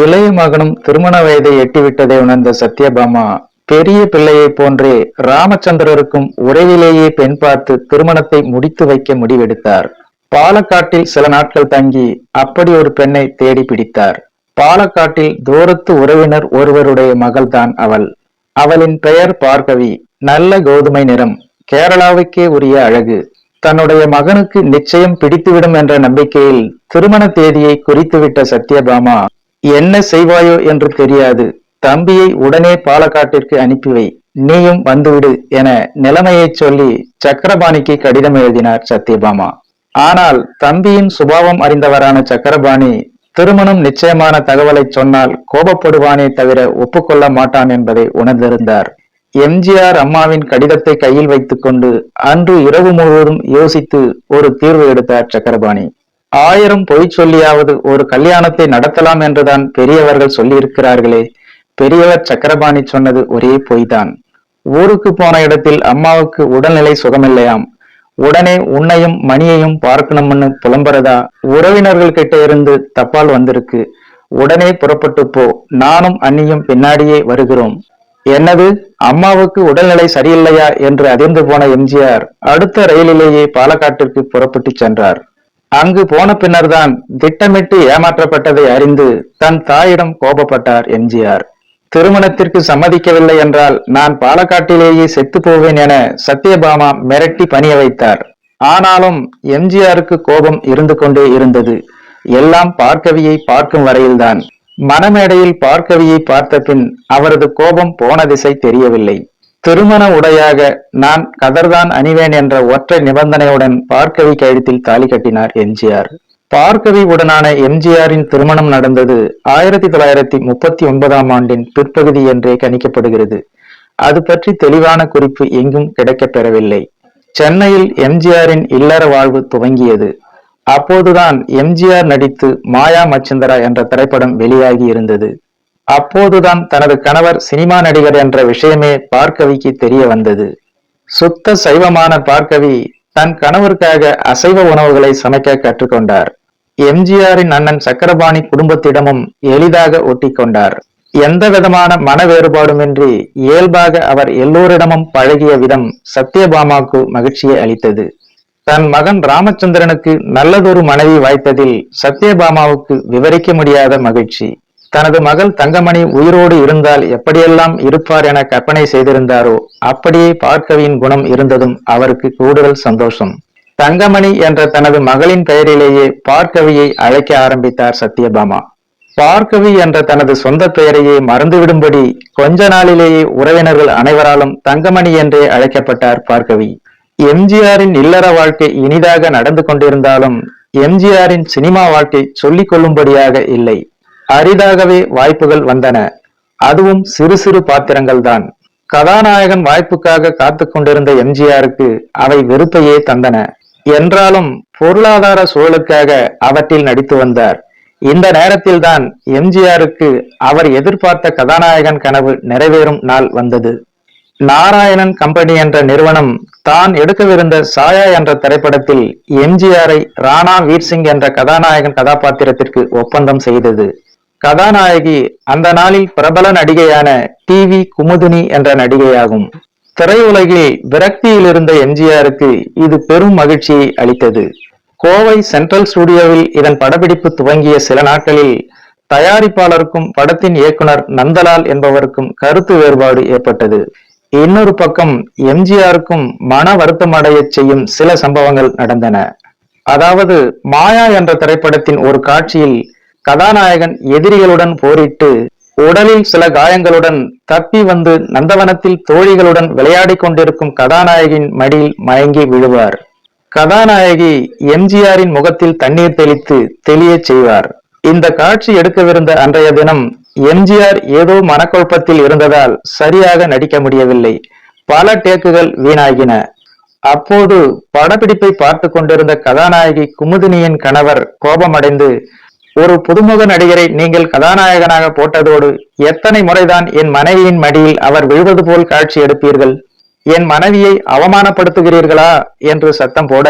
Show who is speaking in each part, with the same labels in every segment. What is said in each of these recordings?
Speaker 1: இளைய மகனும் திருமண வயதை எட்டிவிட்டதை உணர்ந்த சத்யபாமா பெரிய பிள்ளையைப் போன்றே ராமச்சந்திரருக்கும் உறவிலேயே பெண் பார்த்து திருமணத்தை முடித்து வைக்க முடிவெடுத்தார். பாலக்காட்டில் சில நாட்கள் தங்கி அப்படி ஒரு பெண்ணை தேடி பிடித்தார். பாலக்காட்டில் தூரத்து உறவினர் ஒருவருடைய மகள்தான் அவள். அவளின் பெயர் பார்கவி. நல்ல கோதுமை நிறம். கேரளாவுக்கே உரிய அழகு. தன்னுடைய மகனுக்கு நிச்சயம் பிடித்துவிடும் என்ற நம்பிக்கையில் திருமண தேதியை குறித்துவிட்ட சத்யபாமா என்ன செய்வாயோ என்று தெரியாது. தம்பியை உடனே பாலக்காட்டிற்கு அனுப்பிவை நீயும் வந்துவிடு என நிலைமையை சொல்லி சக்கரபாணிக்கு கடிதம் எழுதினார் சத்யபாமா. ஆனால் தம்பியின் சுபாவம் அறிந்தவரான சக்கரபாணி திருமணம் நிச்சயமான தகவலை சொன்னால் கோபப்படுவானே தவிர ஒப்புக்கொள்ள மாட்டான் என்பதை உணர்ந்திருந்தார். எம்ஜிஆர் அம்மாவின் கடிதத்தை கையில் வைத்துக்கொண்டு அன்று இரவு முழுவதும் யோசித்து ஒரு தீர்வு எடுத்தார் சக்கரபாணி. ஆயிரம் பொய் சொல்லியாவது ஒரு கல்யாணத்தை நடத்தலாம் என்றுதான் பெரியவர்கள் சொல்லியிருக்கிறார்களே. பெரியவர் சக்கரபாணி சொன்னது ஒரே பொய்தான். ஊருக்கு போன இடத்தில் அம்மாவுக்கு உடல்நிலை சுகமில்லையாம். உடனே உன்னையும் மணியையும் பார்க்கணும்னு புலம்புறதா? உறவினர்கள் கிட்ட இருந்து தப்பால் வந்திருக்கு. உடனே புறப்பட்டு போ. நானும் அண்ணியும் பின்னாடியே வருகிறோம். என்னது? அம்மாவுக்கு உடல்நிலை சரியில்லையா? என்று அதிர்ந்து போன எம்ஜிஆர் அடுத்த ரயிலிலேயே பாலக்காட்டிற்கு புறப்பட்டு சென்றார். அங்கு போன பின்னர்தான் திட்டமிட்டு ஏமாற்றப்பட்டதை அறிந்து தன் தாயிடம் கோபப்பட்டார் எம்ஜிஆர். திருமணத்திற்கு சம்மதிக்கவில்லை என்றால் நான் பாலக்காட்டிலேயே செத்து போவேன் என சத்யபாமா மிரட்டி பணிய வைத்தார். ஆனாலும் எம்ஜிஆருக்கு கோபம் இருந்து கொண்டே இருந்தது. எல்லாம் பார்க்கவியை பார்க்கும் வரையில்தான். மணமேடையில் பார்க்கவியை பார்த்த பின் அவரது கோபம் போன திசை தெரியவில்லை. திருமண உடையாக நான் கதர்தான் அணிவேன் என்ற ஒற்றை நிபந்தனையுடன் பார்க்கவி கழுத்தில் தாலி கட்டினார் எம்ஜிஆர். பார்க்கவி உடனான எம்ஜிஆரின் திருமணம் நடந்தது ஆயிரத்தி தொள்ளாயிரத்தி முப்பத்தி ஒன்பதாம் ஆண்டின் பிற்பகுதி என்றே கணிக்கப்படுகிறது. அது பற்றி தெளிவான குறிப்பு எங்கும் கிடைக்கப் பெறவில்லை. சென்னையில் எம்ஜிஆரின் இல்லற வாழ்வு துவங்கியது. அப்போதுதான் எம்ஜிஆர் நடித்து மாயா மச்சந்திரா என்ற திரைப்படம் வெளியாகி இருந்தது. அப்போதுதான் தனது கணவர் சினிமா நடிகர் என்ற விஷயமே பார்க்கவிக்கு தெரிய வந்தது. சுத்த சைவமான பார்க்கவி தன் கணவருக்காக அசைவ உணவுகளை சமைக்க கற்றுக்கொண்டார். எம்ஜிஆரின் அண்ணன் சக்கரபாணி குடும்பத்திடமும் எளிதாக ஒட்டிக்கொண்டார். எந்த விதமான மன வேறுபாடுமின்றி இயல்பாக அவர் எல்லோரிடமும் பழகிய விதம் சத்யபாமாவுக்கு மகிழ்ச்சியை அளித்தது. தன் மகன் ராமச்சந்திரனுக்கு நல்லதொரு மனைவி வாய்த்ததில் சத்யபாமாவுக்கு விவரிக்க முடியாத மகிழ்ச்சி. தனது மகள் தங்கமணி உயிரோடு இருந்தால் எப்படியெல்லாம் இருப்பார் என கற்பனை செய்திருந்தாரோ அப்படியே பார்க்கவியின் குணம் இருந்ததும் அவருக்கு கூடுதல் சந்தோஷம். தங்கமணி என்ற தனது மகளின் பெயரிலேயே பார்க்கவியை அழைக்க ஆரம்பித்தார் சத்யபாமா. பார்க்கவி என்ற தனது சொந்த பெயரையே மறந்துவிடும்படி கொஞ்ச நாளிலேயே உறவினர்கள் அனைவராலும் தங்கமணி என்றே அழைக்கப்பட்டார் பார்க்கவி. எம்ஜிஆரின் இல்லற வாழ்க்கை இனிதாக நடந்து கொண்டிருந்தாலும் எம்ஜிஆரின் சினிமா வாழ்க்கை சொல்லிக் கொள்ளும்படியாக இல்லை. அரிதாகவே வாய்ப்புகள் வந்தன. அதுவும் சிறு சிறு பாத்திரங்கள் தான் கதாநாயகன் வாய்ப்புக்காக காத்து கொண்டிருந்த எம்ஜிஆருக்கு அவை வெறுப்பையே தந்தன. என்றாலும் பொருளாதார சூழலுக்காக அவற்றில் நடித்து வந்தார். இந்த நேரத்தில் தான் எம்ஜிஆருக்கு அவர் எதிர்பார்த்த கதாநாயகன் கனவு நிறைவேறும் நாள் வந்தது. நாராயணன் கம்பெனி என்ற நிறுவனம் தான் எடுக்கவிருந்த சாயா என்ற திரைப்படத்தில் எம்ஜிஆரை ராணா வீர்சிங் என்ற கதாநாயகன் கதாபாத்திரத்திற்கு ஒப்பந்தம் செய்தது. கதாநாயகி அந்த நாளில் பிரபல நடிகையான டி வி குமுதினி என்ற நடிகையாகும். திரையுலகில் விரக்தியில் இருந்த எம்ஜிஆருக்கு இது பெரும் மகிழ்ச்சியை அளித்தது. கோவை சென்ட்ரல் ஸ்டுடியோவில் இதன் படப்பிடிப்பு துவங்கிய சில நாட்களில் தயாரிப்பாளருக்கும் படத்தின் இயக்குனர் நந்தலால் என்பவருக்கும் கருத்து வேறுபாடு ஏற்பட்டது. இன்னொரு பக்கம் எம்ஜிஆருக்கும் மன வருத்தம் அடைய செய்யும் சில சம்பவங்கள் நடந்தன. அதாவது மாயா என்ற திரைப்படத்தின் ஒரு காட்சியில் கதாநாயகன் எதிரிகளுடன் போரிட்டு உடலில் சில காயங்களுடன் தப்பி வந்து நந்தவனத்தில் தோழிகளுடன் விளையாடி கொண்டிருக்கும் கதாநாயகின் மடியில் மயங்கி விழுவார். கதாநாயகி எம்ஜிஆரின் முகத்தில் தண்ணீர் தெளித்து தெளிய செய்வார். இந்த காட்சி எடுக்கவிருந்த அன்றைய தினம் எம்ஜிஆர் ஏதோ மனக்குழப்பத்தில் இருந்ததால் சரியாக நடிக்க முடியவில்லை. பல டேக்குகள் வீணாகின. அப்போது படப்பிடிப்பை பார்த்து கொண்டிருந்த கதாநாயகி குமுதினியின் கணவர் கோபமடைந்து ஒரு புதுமுக நடிகரை நீங்கள் கதாநாயகனாக போட்டதோடு எத்தனை முறைதான் என் மனைவியின் மடியில் அவர் விழுவது போல் காட்சி எடுப்பீர்கள்? என் மனைவியை அவமானப்படுத்துகிறீர்களா? என்று சத்தம் போட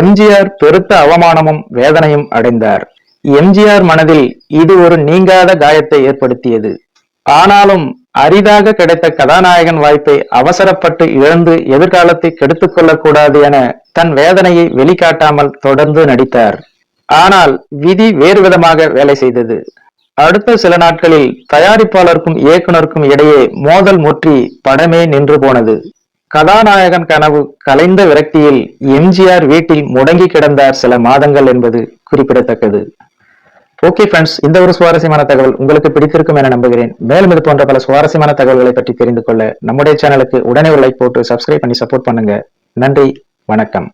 Speaker 1: எம்ஜிஆர் பெருத்த அவமானமும் வேதனையும் அடைந்தார். எம்ஜிஆர் மனதில் இது ஒரு நீங்காத காயத்தை ஏற்படுத்தியது. ஆனாலும் அரிதாக கிடைத்த கதாநாயகன் வாய்ப்பை அவசரப்பட்டு இழந்து எதிர்காலத்தை கெடுத்துக் கொள்ளக்கூடாது என தன் வேதனையை வெளிக்காட்டாமல் தொடர்ந்து நடித்தார். ஆனால் விதி வேறு விதமாக வேலை செய்தது. அடுத்த சில நாட்களில் தயாரிப்பாளருக்கும் இயக்குனருக்கும் இடையே மோதல் முற்றி படமே நின்று போனது. கதாநாயகன் கனவு கலைந்த விரக்தியில் எம்ஜிஆர் வீட்டில் முடங்கி கிடந்தார் சில மாதங்கள் என்பது குறிப்பிடத்தக்கது. ஓகே ஃப்ரெண்ட்ஸ் இந்த ஒரு சுவாரஸ்யமான தகவல் உங்களுக்கு பிடித்திருக்கும் என நம்புகிறேன். மேலும் இது போன்ற பல சுவாரஸ்யமான தகவல்களை பற்றி தெரிந்து கொள்ள நம்முடைய சேனலுக்கு உடனே ஒரு லைக் போட்டு சப்ஸ்கிரைப் பண்ணி சப்போர்ட் பண்ணுங்க. நன்றி வணக்கம்.